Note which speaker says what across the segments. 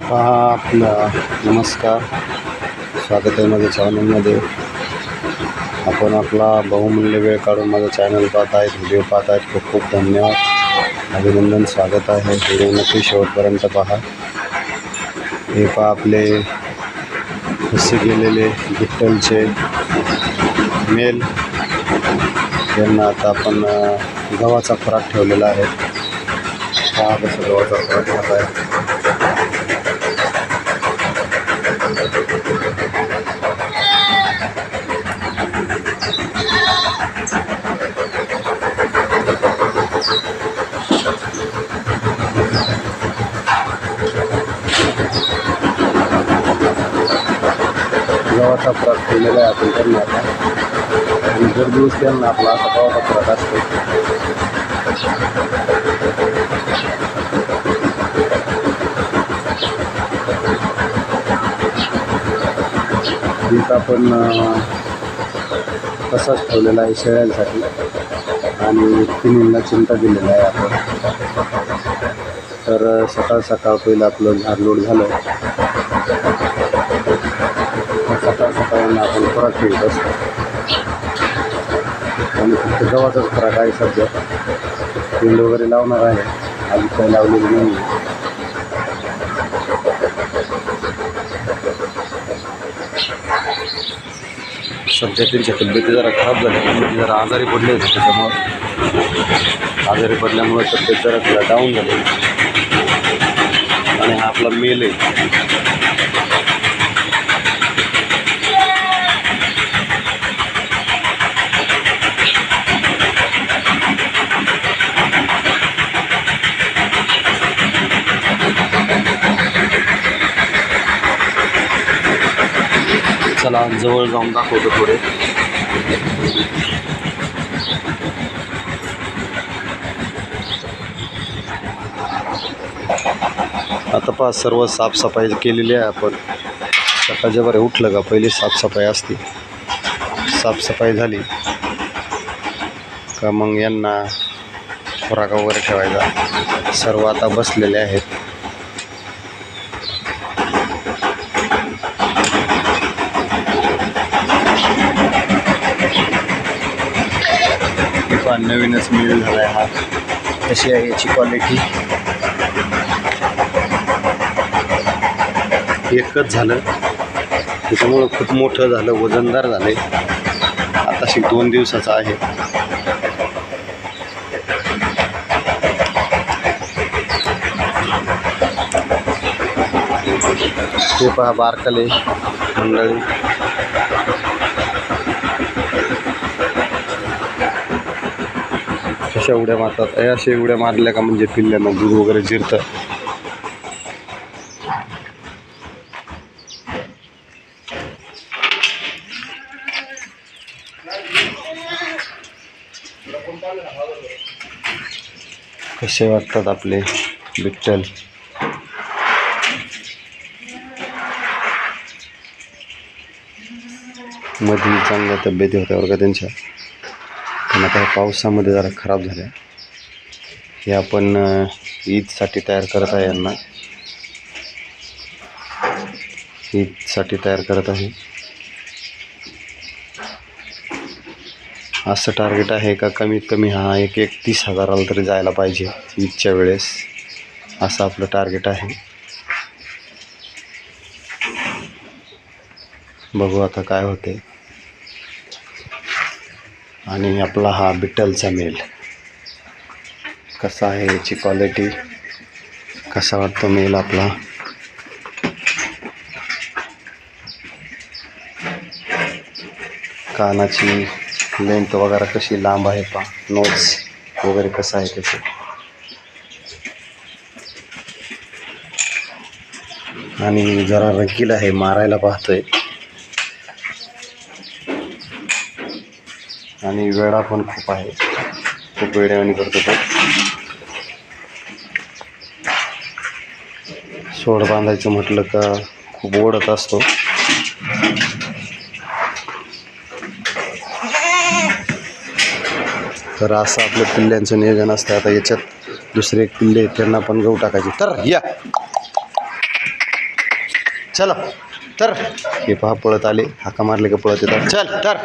Speaker 1: पहा आपला नमस्कार. स्वागत आहे माझ्या चॅनलमध्ये आपण आपला बहुमूल्य वेळ काढून माझा चॅनल पाहत आहेत व्हिडिओ पाहत आहेत खूप खूप धन्यवाद. अभिनंदन स्वागत आहे. व्हिडिओ नक्की शेवटपर्यंत पहा. हे पहा आपले कसे गेलेले विठ्ठलचे मेल. यांना आता आपण गव्हाचा फराक ठेवलेला आहे. पहा कसं गव्हाचा फराक खात आहे. केलेला आहे आपण त्यांना आता. आणि जर दिवस त्यांना आपला असा गव्हाचा असतो. आपण तसाच ठेवलेला आहे शेळ्यांसाठी. आणि तिन्हींना चिंता दिलेला आहे आपण. तर सकाळ सकाळ पहिलं आपलं झाडलोड झालं. सकाळ सकाळी आपण फरक ठेवत असतो. आणि फक्त गव्हाचाच फरक आहे सध्या. पिंड वगैरे लावणार आहे. आधी काही लावलेली नाही सध्या त्यांच्या तब्येती जरा खराब झाल्या. जरा आजारी पडले होते त्याच्यामुळं. आजारी पडल्यामुळे तब्येत जरा तिला डाऊन झाली. आणि हा आपला मेल आहे. चला जवळ जाऊन दाखवतो थोडे. आता पहा सर्व साफसफाई केलेली आहे आपण. सकाळच्या बरे उठलं का? पहिली साफसफाई असते. साफसफाई झाली का मग यांना खुराका वगैरे ठेवायचा. सर्व आता बसलेले आहेत. हा नवीनच मिळून झाला आहे हा. कशी आहे याची क्वालिटी एकच झालं. त्याच्यामुळं खूप मोठं झालं वजनदार झालं आताशी दोन दिवसाचं आहे. ते पहा बारकले मंडळी. अशा उड्या मारतात. हे अशा उड्या मारल्या का म्हणजे पिल्ल्यांना दूध वगैरे जिरतं. कसे वाटतात आपले बिट्टलमध्ये चांगल्या तब्येती होत्या बरं का त्यांच्या? पण आता ह्या पावसामध्ये जरा खराब झाल्या हे आपण ईदसाठी तयार करत आहे यांना. ईदसाठी तयार करत आहे. असं टार्गेट आहे का? कमीत कमी हा एक एक तीस हजाराला तरी जायला पाहिजे ईदच्या वेळेस. असं आपलं टार्गेट आहे. बघू आता काय होते आणि आपला हा बिटलचा मेल. कसा आहे याची क्वालिटी कसा वाटतो मेल आपला? कानाची लेंथ वगैरे कशी लांब आहे पा नोट्स वगैरे कसं आहे त्याचं? आणि जरा रंगील आहे मारायला पाहतोय. आणि वेळा पण खूप आहे. खूप वेळेवानी करतो तो. सोड बांधायचं म्हटलं का खूप ओढत असतो. तर असं आपलं पिल्ल्यांचं नियोजन असतं. आता याच्यात दुसरे पिल्ले त्यांना पण गहू टाकायचे. तर या. चला. तर हे पहा पळत आले. हाका मारले का पळत येतात. चल तर.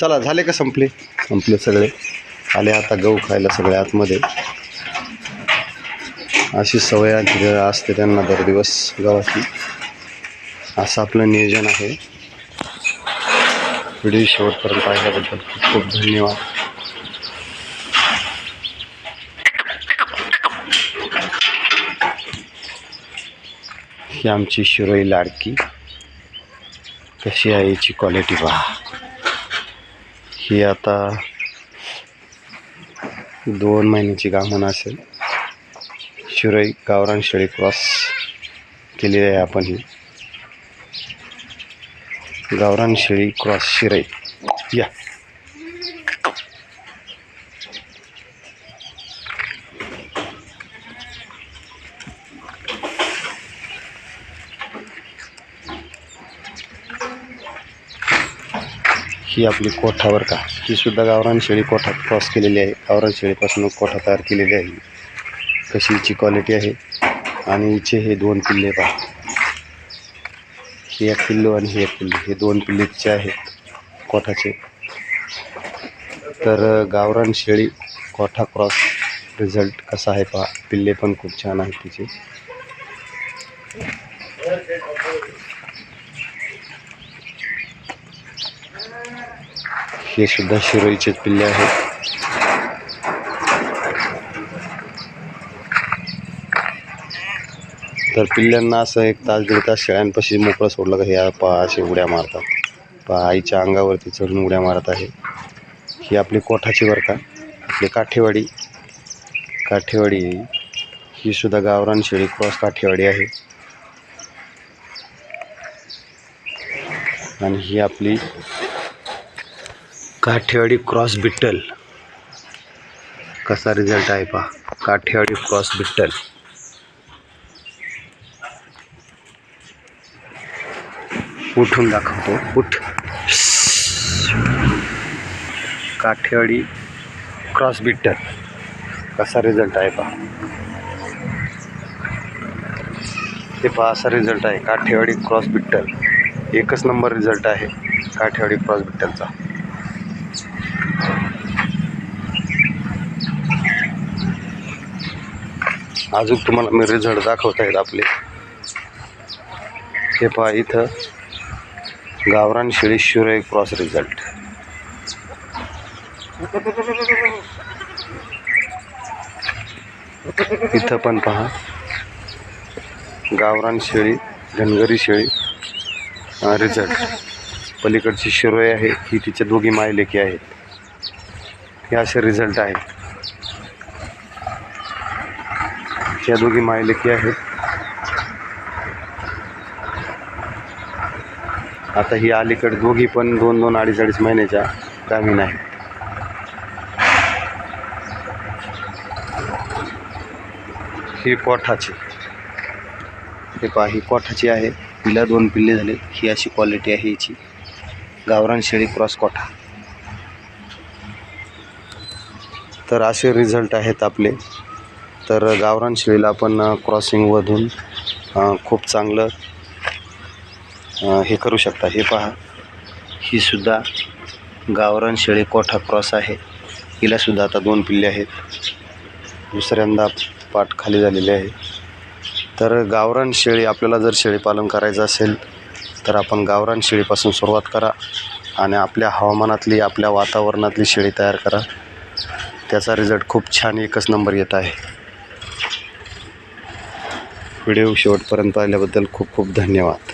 Speaker 1: चला झाले का संपले? संपले सगळे. आले आता गहू खायला सगळे आतमध्ये. अशी सवय असते त्यांना दर दिवस गव्हाची. असं आपलं नियोजन आहे. व्हिडिओ शेवटपर्यंत पाहिल्याबद्दल खूप खूप धन्यवाद. ही आमची शिरोई लाडकी. कशी आहे याची क्वालिटी पहा. ही आता दोन महिन्याची गामण असेल. शिरोई गावरान शेळी क्रॉस केलेली आहे आपण ही. गावरान शेळी क्रॉस शिराई. या. ही आपली कोठावर का? ही सुद्धा गावरान शेळी कोठा क्रॉस केलेली आहे. गावरान शेळीपासून कोठा तयार केलेली आहे. कशी हिची क्वालिटी आहे? आणि हिचे हे दोन पिल्ले पहा. हे एक पिल्लू आणि हे एक पिल्लू. हे दोन पिल्लेचे आहेत कोठाचे. तर गावरान शेळी कोठा क्रॉस रिझल्ट कसा आहे पहा? पिल्ले पण खूप छान आहेत तिचे. हे सुद्धा शिरोईचेच पिल्ले आहेत. तर पिल्ल्यांना असं एक तास दीड तास शेळ्यांपाशी मोकळं सोडलं का ह्या पहा असे उड्या मारतात. पहा आईच्या अंगावरती चढून उड्या मारत आहे. ही आपली कोठाची बरं का? आपली काठेवाडी. काठेवाडी ही सुद्धा गावरान शेळी क्रॉस काठेवाडी आहे. आणि ही आपली काठेवाडी क्रॉस बिट्टल. कसा रिझल्ट आहे पहा. काठेवाडी क्रॉस बिट्टल. उठून दाखवतो. उठ. काठेवाडी क्रॉस बिट्टल. कसा रिझल्ट आहे पहा. ते पहा असा रिझल्ट आहे. काठेवाडी क्रॉस बिट्टल. एकच नंबर रिझल्ट आहे काठेवाडी क्रॉस बिट्टलचा. अजून तुम्हाला मी रिझल्ट दाखवत आहेत आपले. हे पहा इथं गावरान शेळी शिरोई क्रॉस रिझल्ट इथं पण पहा. गावरान शेळी धनगरी शेळी रिझल्ट पलीकडची शिरोई आहे ही तिच्या दोघी मायलेकी आहेत. हे असे रिझल्ट आहेत. ह्या दोघी मायलेकी आहेत. आता ही अलीकडे दोघी पण दोन दोन अडीच अडीच महिन्याच्या गामीन आहेत ही कोठाची. हे पहा ही कोठाची आहे. हिला दोन पिल्ले झाले ही अशी क्वालिटी आहे याची गावरान शेळी क्रॉस कोठा. तर असे रिझल्ट आहेत आपले. तर गावरान शेळीला आपण क्रॉसिंगमधून खूप चांगलं हे करू शकता. हे पहा. ही सुद्धा गावरान शेळी कोठा क्रॉस आहे? हिलासुद्धा आता दोन पिल्ले आहेत. दुसऱ्यांदा पाठ खाली झालेली आहे. तर गावरान शेळी आपल्याला जर शेळीपालन करायचं असेल तर आपण गावरान शेळीपासून सुरुवात करा आणि आपल्या हवामानातली आपल्या वातावरणातली शेळी तयार करा. त्याचा रिझल्ट खूप छान एकच नंबर येत आहे. व्हिडिओ शेवटपर्यंत आल्याबद्दल खूप खूप धन्यवाद.